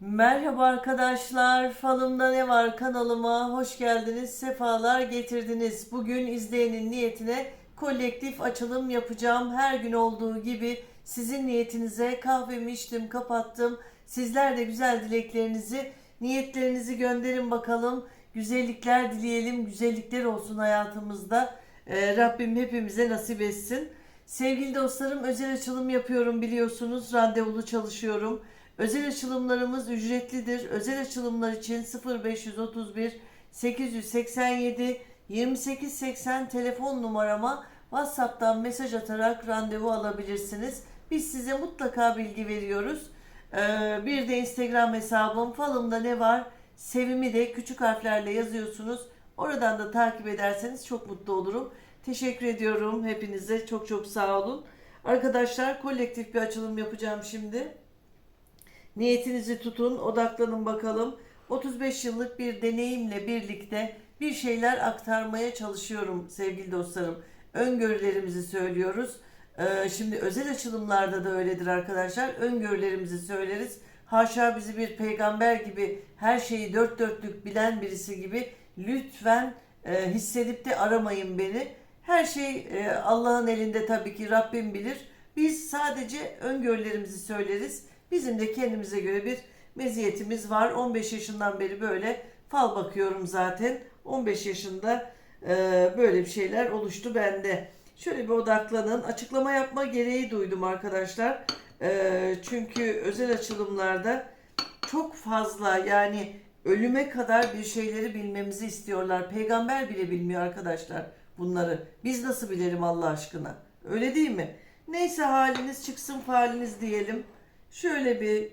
Merhaba arkadaşlar, Falımda Ne Var kanalıma hoş geldiniz, sefalar getirdiniz. Bugün izleyenin niyetine kolektif açılım yapacağım. Her gün olduğu gibi sizin niyetinize kahvemi içtim, kapattım. Sizler de güzel dileklerinizi, niyetlerinizi gönderin bakalım. Güzellikler dileyelim, güzellikler olsun hayatımızda. Ee, Rabbim hepimize nasip etsin. Sevgili dostlarım özel açılım yapıyorum biliyorsunuz. Randevulu çalışıyorum. Özel açılımlarımız ücretlidir. Özel açılımlar için 0531 887 2880 telefon numarama WhatsApp'tan mesaj atarak randevu alabilirsiniz. Biz size mutlaka bilgi veriyoruz. Ee, bir de Instagram hesabım falımda ne var? Sevimi de küçük harflerle yazıyorsunuz. Oradan da takip ederseniz çok mutlu olurum. Teşekkür ediyorum hepinize. Çok çok sağ olun. Arkadaşlar kolektif bir açılım yapacağım şimdi. Niyetinizi tutun, odaklanın bakalım. 35 yıllık bir deneyimle birlikte bir şeyler aktarmaya çalışıyorum sevgili dostlarım. Öngörülerimizi söylüyoruz. Ee, şimdi özel açılımlarda da öyledir arkadaşlar. Öngörülerimizi söyleriz. Haşa bizi bir peygamber gibi her şeyi dört dörtlük bilen birisi gibi lütfen e, hissedip de aramayın beni. Her şey e, Allah'ın elinde tabii ki Rabbim bilir. Biz sadece öngörülerimizi söyleriz. Bizim de kendimize göre bir meziyetimiz var. 15 yaşından beri böyle fal bakıyorum zaten. 15 yaşında e, böyle bir şeyler oluştu bende. Şöyle bir odaklanın. Açıklama yapma gereği duydum arkadaşlar. E, çünkü özel açılımlarda çok fazla yani ölüme kadar bir şeyleri bilmemizi istiyorlar. Peygamber bile bilmiyor arkadaşlar bunları. Biz nasıl bilelim Allah aşkına? Öyle değil mi? Neyse haliniz çıksın faliniz diyelim. Şöyle bir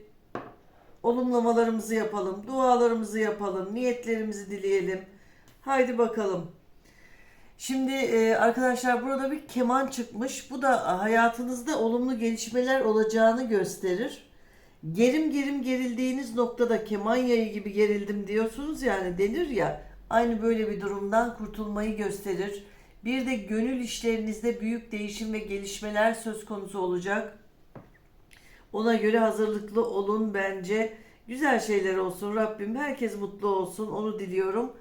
olumlamalarımızı yapalım, dualarımızı yapalım, niyetlerimizi dileyelim. Haydi bakalım. Şimdi e, arkadaşlar burada bir keman çıkmış. Bu da hayatınızda olumlu gelişmeler olacağını gösterir. Gerim gerim gerildiğiniz noktada keman yayı gibi gerildim diyorsunuz yani denir ya. Aynı böyle bir durumdan kurtulmayı gösterir. Bir de gönül işlerinizde büyük değişim ve gelişmeler söz konusu olacak. Ona göre hazırlıklı olun bence. Güzel şeyler olsun Rabbim. Herkes mutlu olsun. Onu diliyorum.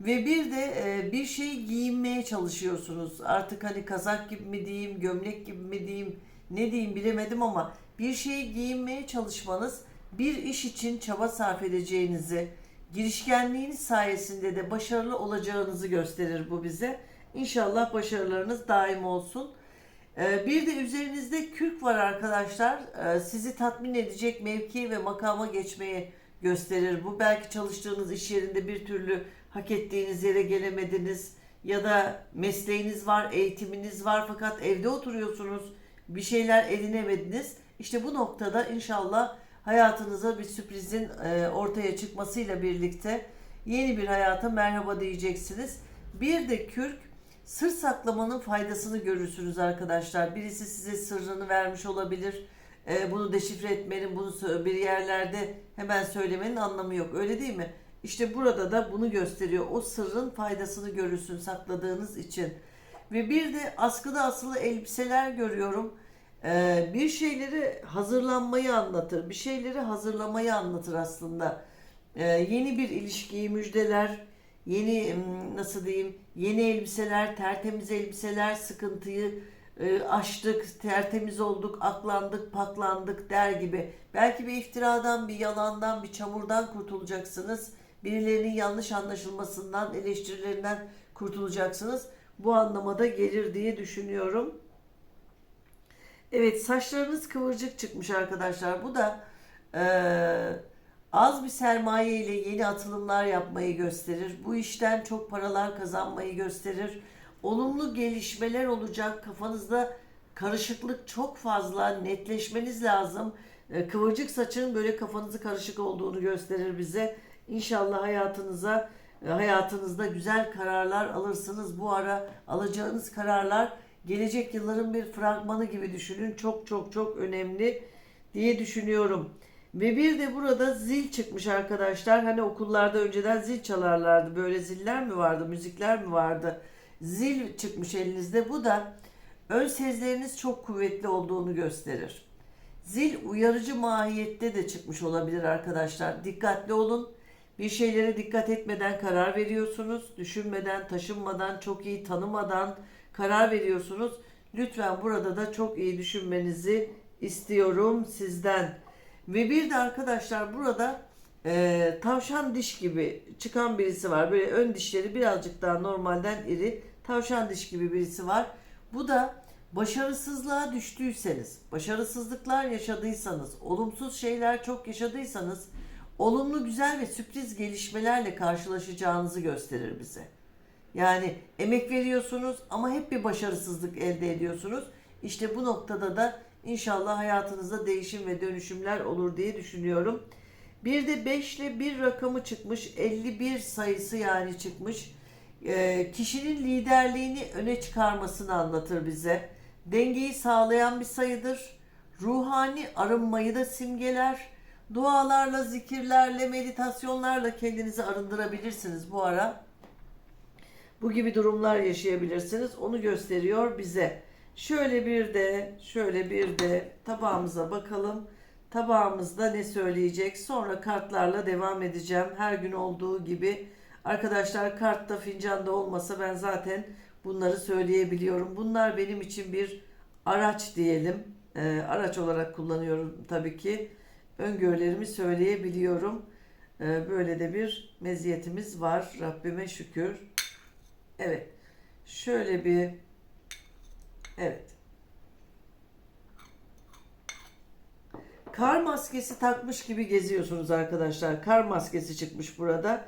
Ve bir de e, bir şey giyinmeye çalışıyorsunuz. Artık hani kazak gibi mi diyeyim, gömlek gibi mi diyeyim, ne diyeyim bilemedim ama bir şeyi giyinmeye çalışmanız bir iş için çaba sarf edeceğinizi, girişkenliğiniz sayesinde de başarılı olacağınızı gösterir bu bize. İnşallah başarılarınız daim olsun. Ee, Bir de üzerinizde kürk var arkadaşlar. Ee, Sizi tatmin edecek mevki ve makama geçmeyi gösterir. Bu belki çalıştığınız iş yerinde bir türlü hak ettiğiniz yere gelemediniz ya da mesleğiniz var, eğitiminiz var fakat evde oturuyorsunuz. Bir şeyler edinemediniz. İşte bu noktada inşallah hayatınıza bir sürprizin e, ortaya çıkmasıyla birlikte yeni bir hayata merhaba diyeceksiniz. Bir de kürk Sır saklamanın faydasını görürsünüz arkadaşlar. Birisi size sırrını vermiş olabilir. Ee, bunu deşifre etmenin, bunu bir yerlerde hemen söylemenin anlamı yok. Öyle değil mi? İşte burada da bunu gösteriyor. O sırrın faydasını görürsün sakladığınız için. Ve bir de askıda asılı elbiseler görüyorum. Ee, bir şeyleri hazırlanmayı anlatır. Bir şeyleri hazırlamayı anlatır aslında. Ee, yeni bir ilişkiyi müjdeler, yeni nasıl diyeyim yeni elbiseler, tertemiz elbiseler, sıkıntıyı e, aştık, tertemiz olduk, aklandık, paklandık der gibi. Belki bir iftiradan, bir yalandan, bir çamurdan kurtulacaksınız. Birilerinin yanlış anlaşılmasından, eleştirilerinden kurtulacaksınız. Bu anlamada gelir diye düşünüyorum. Evet saçlarınız kıvırcık çıkmış arkadaşlar. Bu da eee, az bir sermaye ile yeni atılımlar yapmayı gösterir. Bu işten çok paralar kazanmayı gösterir. Olumlu gelişmeler olacak. Kafanızda karışıklık çok fazla. Netleşmeniz lazım. Eee, Kıvırcık saçın böyle kafanızı karışık olduğunu gösterir bize. İnşallah hayatınıza e, hayatınızda güzel kararlar alırsınız. Bu ara alacağınız kararlar gelecek yılların bir fragmanı gibi düşünün. Çok çok çok önemli diye düşünüyorum. Ve bir de burada zil çıkmış arkadaşlar. Hani okullarda önceden zil çalarlardı. Böyle ziller mi vardı, müzikler mi vardı? Zil çıkmış elinizde. Bu da ön sezleriniz çok kuvvetli olduğunu gösterir. Zil uyarıcı mahiyette de çıkmış olabilir arkadaşlar. Dikkatli olun. Bir şeylere dikkat etmeden karar veriyorsunuz. Düşünmeden, taşınmadan, çok iyi tanımadan karar veriyorsunuz. Lütfen burada da çok iyi düşünmenizi istiyorum sizden. Ve bir de arkadaşlar burada e, tavşan diş gibi çıkan birisi var. Böyle ön dişleri birazcık daha normalden iri. Tavşan diş gibi birisi var. Bu da başarısızlığa düştüyseniz, başarısızlıklar yaşadıysanız, olumsuz şeyler çok yaşadıysanız olumlu, güzel ve sürpriz gelişmelerle karşılaşacağınızı gösterir bize. Yani emek veriyorsunuz ama hep bir başarısızlık elde ediyorsunuz. İşte bu noktada da inşallah hayatınızda değişim ve dönüşümler olur diye düşünüyorum. Bir de 5 ile 1 rakamı çıkmış. 51 sayısı yani çıkmış. Ee, kişinin liderliğini öne çıkarmasını anlatır bize. Dengeyi sağlayan bir sayıdır. Ruhani arınmayı da simgeler. Dualarla, zikirlerle, meditasyonlarla kendinizi arındırabilirsiniz bu ara. Bu gibi durumlar yaşayabilirsiniz. Onu gösteriyor bize. Şöyle bir de, şöyle bir de tabağımıza bakalım. Tabağımızda ne söyleyecek? Sonra kartlarla devam edeceğim. Her gün olduğu gibi. Arkadaşlar kartta fincanda olmasa ben zaten bunları söyleyebiliyorum. Bunlar benim için bir araç diyelim. Ee, araç olarak kullanıyorum tabii ki. Öngörülerimi söyleyebiliyorum. Ee, böyle de bir meziyetimiz var. Rabbime şükür. Evet. Şöyle bir Evet. Kar maskesi takmış gibi geziyorsunuz arkadaşlar. Kar maskesi çıkmış burada.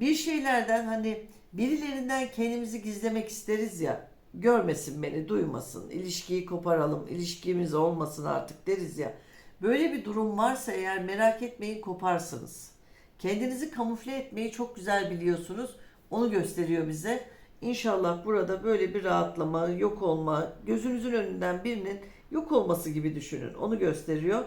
Bir şeylerden hani birilerinden kendimizi gizlemek isteriz ya. Görmesin beni, duymasın. ilişkiyi koparalım, ilişkimiz olmasın artık deriz ya. Böyle bir durum varsa eğer merak etmeyin koparsınız. Kendinizi kamufle etmeyi çok güzel biliyorsunuz. Onu gösteriyor bize. İnşallah burada böyle bir rahatlama, yok olma, gözünüzün önünden birinin yok olması gibi düşünün. Onu gösteriyor.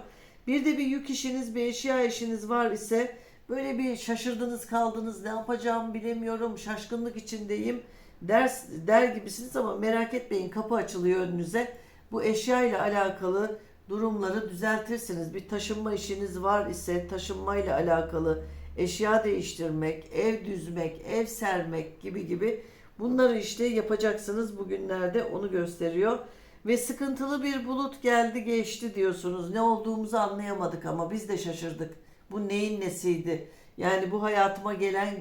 Bir de bir yük işiniz, bir eşya işiniz var ise böyle bir şaşırdınız kaldınız, ne yapacağımı bilemiyorum, şaşkınlık içindeyim ders der gibisiniz ama merak etmeyin kapı açılıyor önünüze. Bu eşya ile alakalı durumları düzeltirsiniz. Bir taşınma işiniz var ise taşınmayla alakalı eşya değiştirmek, ev düzmek, ev sermek gibi gibi bunları işte yapacaksınız bugünlerde onu gösteriyor. Ve sıkıntılı bir bulut geldi geçti diyorsunuz. Ne olduğumuzu anlayamadık ama biz de şaşırdık. Bu neyin nesiydi? Yani bu hayatıma gelen,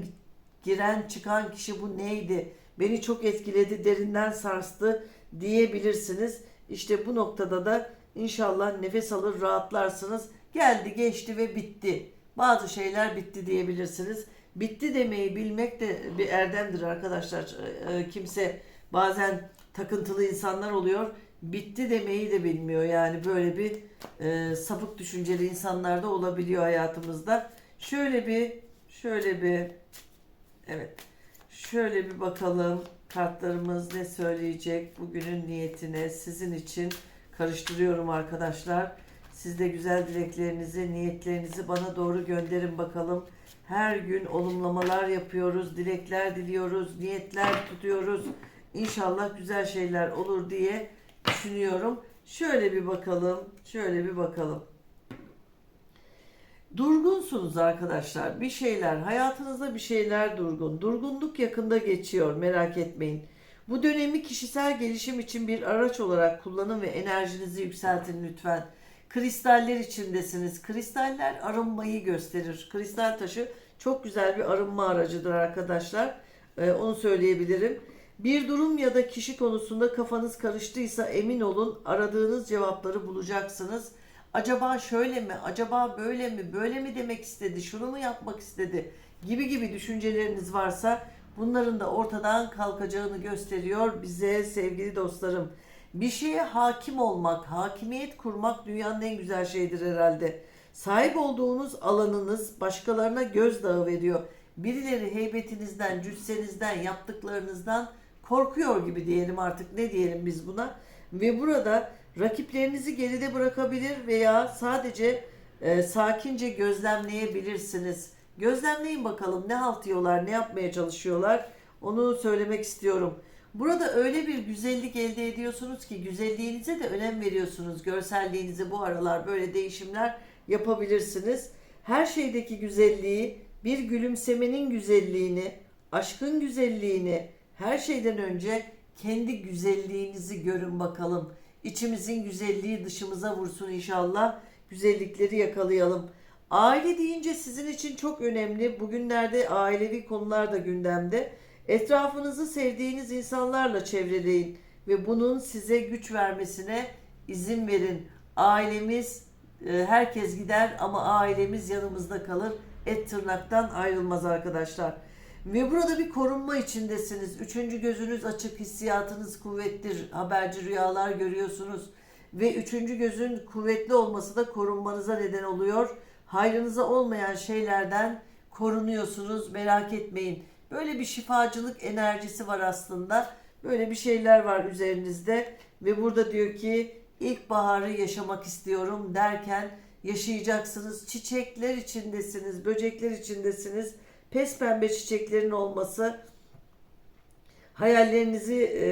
giren, çıkan kişi bu neydi? Beni çok etkiledi, derinden sarstı diyebilirsiniz. İşte bu noktada da inşallah nefes alır, rahatlarsınız. Geldi, geçti ve bitti. Bazı şeyler bitti diyebilirsiniz. Bitti demeyi bilmek de bir erdemdir arkadaşlar. Ee, Kimse bazen takıntılı insanlar oluyor. Bitti demeyi de bilmiyor. Yani böyle bir e, sapık düşünceli insanlar da olabiliyor hayatımızda. Şöyle bir, şöyle bir, evet. Şöyle bir bakalım kartlarımız ne söyleyecek bugünün niyetine sizin için karıştırıyorum arkadaşlar. Siz de güzel dileklerinizi, niyetlerinizi bana doğru gönderin bakalım. Her gün olumlamalar yapıyoruz, dilekler diliyoruz, niyetler tutuyoruz. İnşallah güzel şeyler olur diye düşünüyorum. Şöyle bir bakalım, şöyle bir bakalım. Durgunsunuz arkadaşlar. Bir şeyler, hayatınızda bir şeyler durgun. Durgunluk yakında geçiyor, merak etmeyin. Bu dönemi kişisel gelişim için bir araç olarak kullanın ve enerjinizi yükseltin lütfen. Kristaller içindesiniz. Kristaller arınmayı gösterir. Kristal taşı çok güzel bir arınma aracıdır arkadaşlar. Ee, onu söyleyebilirim. Bir durum ya da kişi konusunda kafanız karıştıysa emin olun aradığınız cevapları bulacaksınız. Acaba şöyle mi, acaba böyle mi, böyle mi demek istedi, şunu mu yapmak istedi gibi gibi düşünceleriniz varsa bunların da ortadan kalkacağını gösteriyor bize sevgili dostlarım. Bir şeye hakim olmak, hakimiyet kurmak dünyanın en güzel şeyidir herhalde. Sahip olduğunuz alanınız başkalarına gözdağı veriyor. Birileri heybetinizden, cüssenizden, yaptıklarınızdan korkuyor gibi diyelim artık ne diyelim biz buna. Ve burada rakiplerinizi geride bırakabilir veya sadece e, sakince gözlemleyebilirsiniz. Gözlemleyin bakalım ne halt yiyorlar, ne yapmaya çalışıyorlar. Onu söylemek istiyorum. Burada öyle bir güzellik elde ediyorsunuz ki güzelliğinize de önem veriyorsunuz. Görselliğinize bu aralar böyle değişimler yapabilirsiniz. Her şeydeki güzelliği, bir gülümsemenin güzelliğini, aşkın güzelliğini, her şeyden önce kendi güzelliğinizi görün bakalım. İçimizin güzelliği dışımıza vursun inşallah. Güzellikleri yakalayalım. Aile deyince sizin için çok önemli. Bugünlerde ailevi konular da gündemde. Etrafınızı sevdiğiniz insanlarla çevreleyin ve bunun size güç vermesine izin verin. Ailemiz herkes gider ama ailemiz yanımızda kalır. Et tırnaktan ayrılmaz arkadaşlar. Ve burada bir korunma içindesiniz. Üçüncü gözünüz açık, hissiyatınız kuvvettir. Haberci rüyalar görüyorsunuz. Ve üçüncü gözün kuvvetli olması da korunmanıza neden oluyor. Hayrınıza olmayan şeylerden korunuyorsunuz. Merak etmeyin. Böyle bir şifacılık enerjisi var aslında. Böyle bir şeyler var üzerinizde. Ve burada diyor ki ilkbaharı yaşamak istiyorum derken yaşayacaksınız. Çiçekler içindesiniz, böcekler içindesiniz. Pes pembe çiçeklerin olması hayallerinizi e,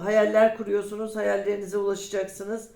hayaller kuruyorsunuz, hayallerinize ulaşacaksınız.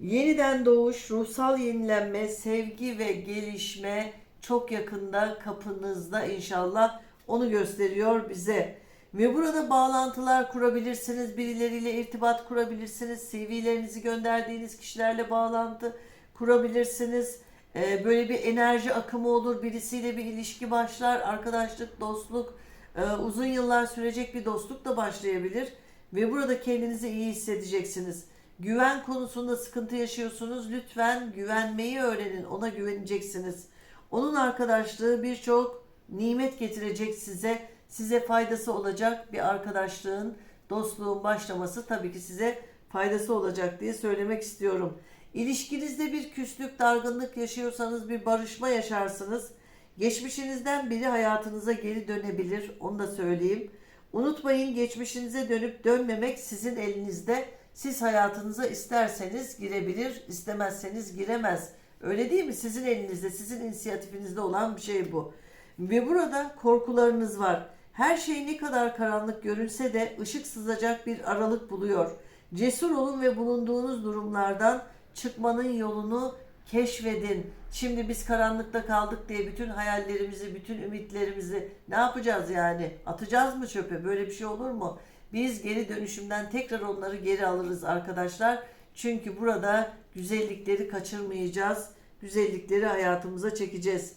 Yeniden doğuş, ruhsal yenilenme, sevgi ve gelişme çok yakında kapınızda inşallah onu gösteriyor bize. Ve burada bağlantılar kurabilirsiniz, birileriyle irtibat kurabilirsiniz, CV'lerinizi gönderdiğiniz kişilerle bağlantı kurabilirsiniz. Ee, böyle bir enerji akımı olur, birisiyle bir ilişki başlar, arkadaşlık, dostluk, e, uzun yıllar sürecek bir dostluk da başlayabilir. Ve burada kendinizi iyi hissedeceksiniz. Güven konusunda sıkıntı yaşıyorsunuz. Lütfen güvenmeyi öğrenin. Ona güveneceksiniz. Onun arkadaşlığı birçok nimet getirecek size. Size faydası olacak bir arkadaşlığın, dostluğun başlaması tabii ki size faydası olacak diye söylemek istiyorum. İlişkinizde bir küslük, dargınlık yaşıyorsanız bir barışma yaşarsınız. Geçmişinizden biri hayatınıza geri dönebilir. Onu da söyleyeyim. Unutmayın geçmişinize dönüp dönmemek sizin elinizde. Siz hayatınıza isterseniz girebilir, istemezseniz giremez. Öyle değil mi? Sizin elinizde, sizin inisiyatifinizde olan bir şey bu. Ve burada korkularınız var. Her şey ne kadar karanlık görünse de ışık sızacak bir aralık buluyor. Cesur olun ve bulunduğunuz durumlardan çıkmanın yolunu keşfedin. Şimdi biz karanlıkta kaldık diye bütün hayallerimizi, bütün ümitlerimizi ne yapacağız yani? Atacağız mı çöpe? Böyle bir şey olur mu? Biz geri dönüşümden tekrar onları geri alırız arkadaşlar. Çünkü burada güzellikleri kaçırmayacağız. Güzellikleri hayatımıza çekeceğiz.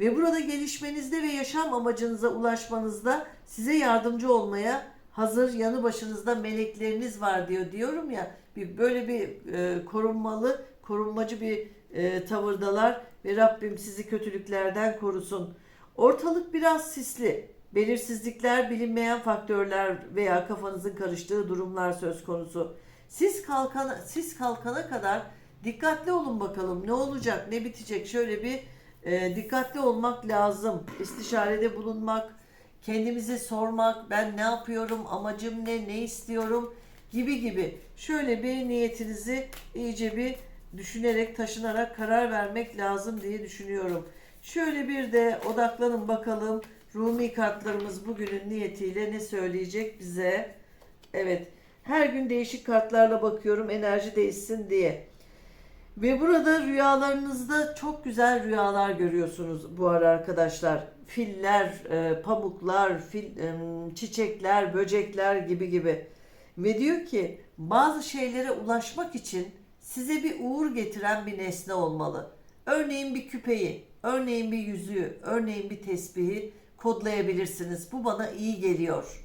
Ve burada gelişmenizde ve yaşam amacınıza ulaşmanızda size yardımcı olmaya hazır yanı başınızda melekleriniz var diyor. Diyorum ya bir böyle bir e, korunmalı, korunmacı bir e, tavırdalar ve Rabbim sizi kötülüklerden korusun. Ortalık biraz sisli. Belirsizlikler, bilinmeyen faktörler veya kafanızın karıştığı durumlar söz konusu. Siz kalkana, siz kalkana kadar dikkatli olun bakalım ne olacak, ne bitecek. Şöyle bir e, dikkatli olmak lazım. İstişarede bulunmak, kendimize sormak, ben ne yapıyorum, amacım ne, ne istiyorum gibi gibi. Şöyle bir niyetinizi iyice bir düşünerek, taşınarak karar vermek lazım diye düşünüyorum. Şöyle bir de odaklanın bakalım Rumi kartlarımız bugünün niyetiyle ne söyleyecek bize? Evet, her gün değişik kartlarla bakıyorum enerji değişsin diye. Ve burada rüyalarınızda çok güzel rüyalar görüyorsunuz bu ara arkadaşlar. Filler, e, pamuklar, fil, e, çiçekler, böcekler gibi gibi. Ve diyor ki bazı şeylere ulaşmak için size bir uğur getiren bir nesne olmalı. Örneğin bir küpeyi, örneğin bir yüzüğü, örneğin bir tesbihi kodlayabilirsiniz. Bu bana iyi geliyor.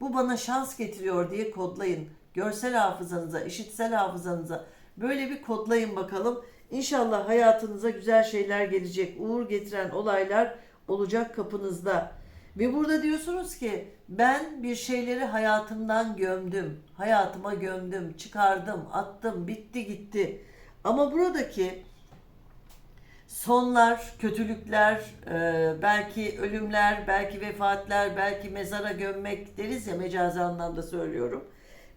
Bu bana şans getiriyor diye kodlayın. Görsel hafızanıza, işitsel hafızanıza böyle bir kodlayın bakalım. İnşallah hayatınıza güzel şeyler gelecek. Uğur getiren olaylar olacak kapınızda. Ve burada diyorsunuz ki ben bir şeyleri hayatımdan gömdüm. Hayatıma gömdüm, çıkardım, attım, bitti gitti. Ama buradaki sonlar, kötülükler, e, belki ölümler, belki vefatler, belki mezara gömmek deriz ya mecazi anlamda söylüyorum.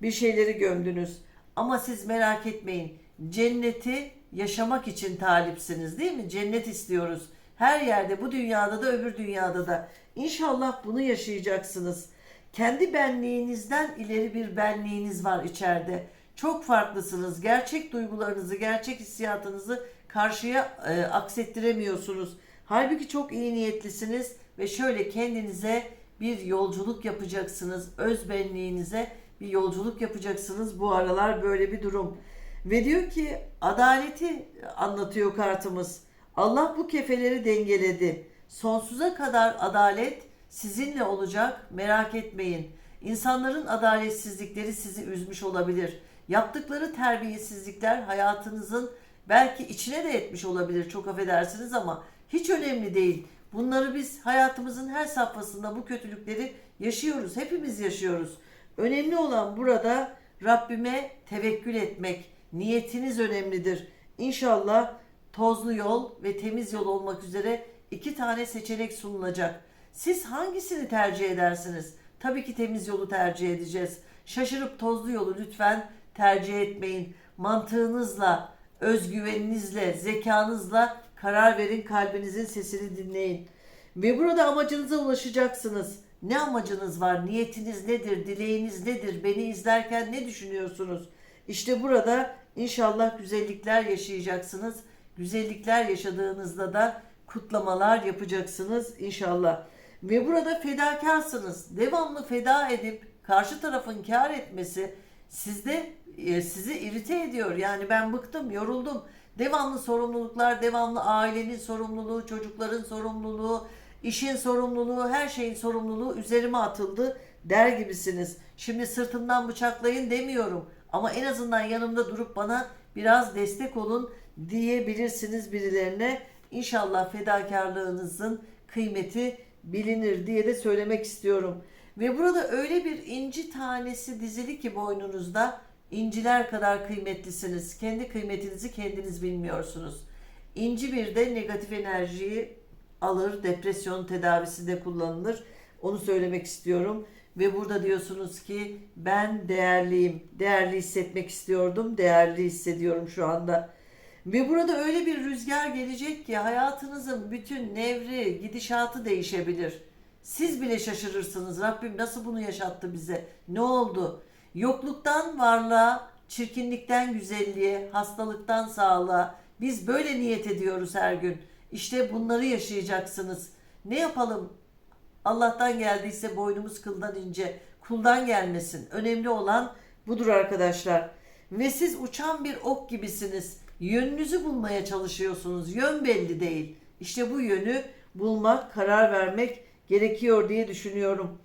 Bir şeyleri gömdünüz. Ama siz merak etmeyin. Cenneti yaşamak için talipsiniz değil mi? Cennet istiyoruz. Her yerde bu dünyada da öbür dünyada da. İnşallah bunu yaşayacaksınız. Kendi benliğinizden ileri bir benliğiniz var içeride. Çok farklısınız. Gerçek duygularınızı, gerçek hissiyatınızı karşıya e, aksettiremiyorsunuz. Halbuki çok iyi niyetlisiniz ve şöyle kendinize bir yolculuk yapacaksınız. Öz benliğinize bir yolculuk yapacaksınız. Bu aralar böyle bir durum. Ve diyor ki adaleti anlatıyor kartımız. Allah bu kefeleri dengeledi. Sonsuza kadar adalet sizinle olacak. Merak etmeyin. İnsanların adaletsizlikleri sizi üzmüş olabilir. Yaptıkları terbiyesizlikler hayatınızın belki içine de etmiş olabilir. Çok affedersiniz ama hiç önemli değil. Bunları biz hayatımızın her safhasında bu kötülükleri yaşıyoruz. Hepimiz yaşıyoruz. Önemli olan burada Rabbime tevekkül etmek. Niyetiniz önemlidir. İnşallah tozlu yol ve temiz yol olmak üzere iki tane seçenek sunulacak. Siz hangisini tercih edersiniz? Tabii ki temiz yolu tercih edeceğiz. Şaşırıp tozlu yolu lütfen tercih etmeyin. Mantığınızla, özgüveninizle, zekanızla karar verin, kalbinizin sesini dinleyin. Ve burada amacınıza ulaşacaksınız. Ne amacınız var? Niyetiniz nedir? Dileğiniz nedir? Beni izlerken ne düşünüyorsunuz? İşte burada inşallah güzellikler yaşayacaksınız. Güzellikler yaşadığınızda da kutlamalar yapacaksınız inşallah. Ve burada fedakarsınız. Devamlı feda edip karşı tarafın kar etmesi sizde e, sizi irite ediyor. Yani ben bıktım, yoruldum. Devamlı sorumluluklar, devamlı ailenin sorumluluğu, çocukların sorumluluğu, işin sorumluluğu, her şeyin sorumluluğu üzerime atıldı der gibisiniz. Şimdi sırtımdan bıçaklayın demiyorum ama en azından yanımda durup bana biraz destek olun diyebilirsiniz birilerine. İnşallah fedakarlığınızın kıymeti bilinir diye de söylemek istiyorum. Ve burada öyle bir inci tanesi dizili ki boynunuzda inciler kadar kıymetlisiniz. Kendi kıymetinizi kendiniz bilmiyorsunuz. İnci bir de negatif enerjiyi alır, depresyon tedavisinde kullanılır. Onu söylemek istiyorum. Ve burada diyorsunuz ki ben değerliyim. Değerli hissetmek istiyordum. Değerli hissediyorum şu anda. Ve burada öyle bir rüzgar gelecek ki hayatınızın bütün nevri, gidişatı değişebilir. Siz bile şaşırırsınız. Rabbim nasıl bunu yaşattı bize? Ne oldu? Yokluktan varlığa, çirkinlikten güzelliğe, hastalıktan sağlığa biz böyle niyet ediyoruz her gün. İşte bunları yaşayacaksınız. Ne yapalım? Allah'tan geldiyse boynumuz kıldan ince, kuldan gelmesin. Önemli olan budur arkadaşlar. Ve siz uçan bir ok gibisiniz. Yönünüzü bulmaya çalışıyorsunuz. Yön belli değil. İşte bu yönü bulmak, karar vermek gerekiyor diye düşünüyorum.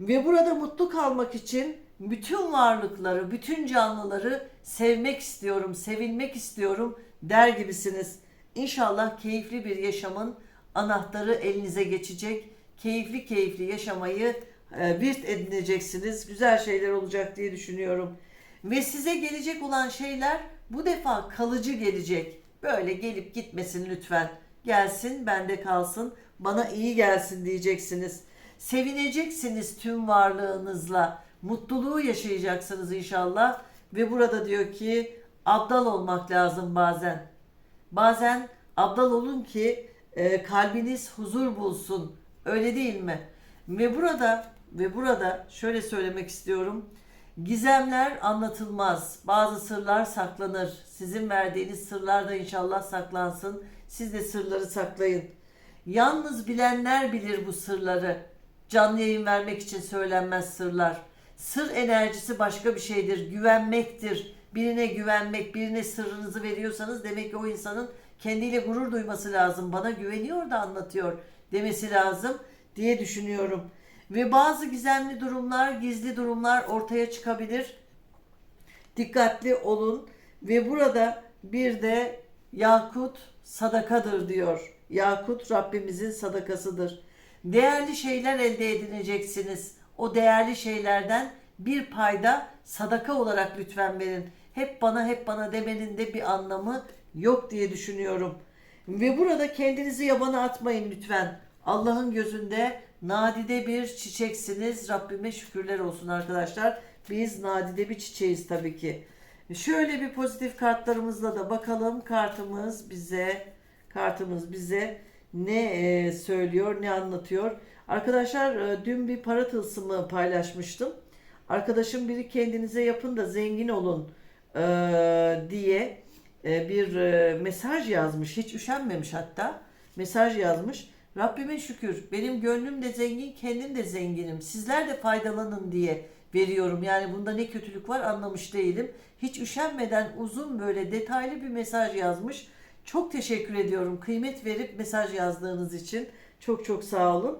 Ve burada mutlu kalmak için bütün varlıkları, bütün canlıları sevmek istiyorum, sevilmek istiyorum der gibisiniz. İnşallah keyifli bir yaşamın anahtarı elinize geçecek. Keyifli keyifli yaşamayı e, edineceksiniz. Güzel şeyler olacak diye düşünüyorum. Ve size gelecek olan şeyler bu defa kalıcı gelecek. Böyle gelip gitmesin lütfen. Gelsin, bende kalsın, bana iyi gelsin diyeceksiniz. Sevineceksiniz tüm varlığınızla. Mutluluğu yaşayacaksınız inşallah. Ve burada diyor ki abdal olmak lazım bazen. Bazen abdal olun ki e, kalbiniz huzur bulsun. Öyle değil mi? Ve burada ve burada şöyle söylemek istiyorum. Gizemler anlatılmaz. Bazı sırlar saklanır. Sizin verdiğiniz sırlar da inşallah saklansın. Siz de sırları saklayın. Yalnız bilenler bilir bu sırları. Canlı yayın vermek için söylenmez sırlar. Sır enerjisi başka bir şeydir. Güvenmektir. Birine güvenmek, birine sırrınızı veriyorsanız demek ki o insanın kendiyle gurur duyması lazım. Bana güveniyor da anlatıyor demesi lazım diye düşünüyorum. Ve bazı gizemli durumlar, gizli durumlar ortaya çıkabilir. Dikkatli olun ve burada bir de yakut sadakadır diyor. Yakut Rabbimizin sadakasıdır. Değerli şeyler elde edineceksiniz. O değerli şeylerden bir payda sadaka olarak lütfen verin. Hep bana hep bana demenin de bir anlamı yok diye düşünüyorum. Ve burada kendinizi yabana atmayın lütfen. Allah'ın gözünde nadide bir çiçeksiniz. Rabbime şükürler olsun arkadaşlar. Biz nadide bir çiçeğiz tabii ki. Şöyle bir pozitif kartlarımızla da bakalım. Kartımız bize kartımız bize ne e, söylüyor, ne anlatıyor. Arkadaşlar e, dün bir para tılsımı paylaşmıştım. Arkadaşım biri kendinize yapın da zengin olun e, diye e, bir e, mesaj yazmış. Hiç üşenmemiş hatta. Mesaj yazmış. Rabbime şükür benim gönlüm de zengin, kendim de zenginim. Sizler de faydalanın diye veriyorum. Yani bunda ne kötülük var anlamış değilim. Hiç üşenmeden uzun böyle detaylı bir mesaj yazmış. Çok teşekkür ediyorum kıymet verip mesaj yazdığınız için. Çok çok sağ olun.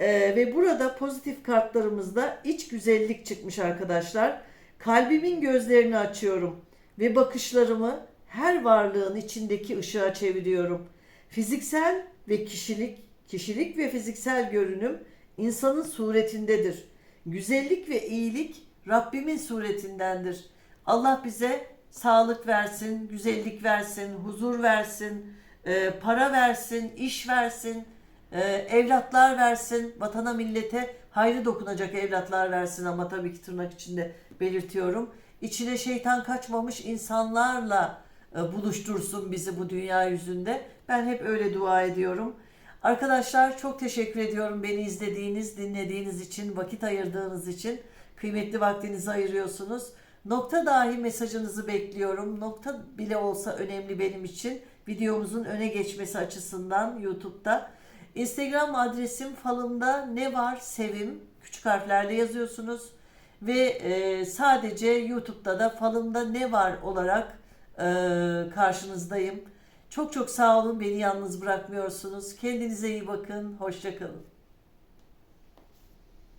Ee, ve burada pozitif kartlarımızda iç güzellik çıkmış arkadaşlar. Kalbimin gözlerini açıyorum ve bakışlarımı her varlığın içindeki ışığa çeviriyorum. Fiziksel ve kişilik, kişilik ve fiziksel görünüm insanın suretindedir. Güzellik ve iyilik Rabbimin suretindendir. Allah bize sağlık versin, güzellik versin, huzur versin, e, para versin, iş versin, e, evlatlar versin, vatana millete hayrı dokunacak evlatlar versin ama tabii ki tırnak içinde belirtiyorum. İçine şeytan kaçmamış insanlarla e, buluştursun bizi bu dünya yüzünde. Ben hep öyle dua ediyorum. Arkadaşlar çok teşekkür ediyorum beni izlediğiniz, dinlediğiniz için, vakit ayırdığınız için. Kıymetli vaktinizi ayırıyorsunuz. Nokta dahi mesajınızı bekliyorum. Nokta bile olsa önemli benim için. Videomuzun öne geçmesi açısından YouTube'da. Instagram adresim falımda ne var sevim küçük harflerle yazıyorsunuz ve e, sadece YouTube'da da falımda ne var olarak e, karşınızdayım. Çok çok sağ olun beni yalnız bırakmıyorsunuz. Kendinize iyi bakın. Hoşçakalın.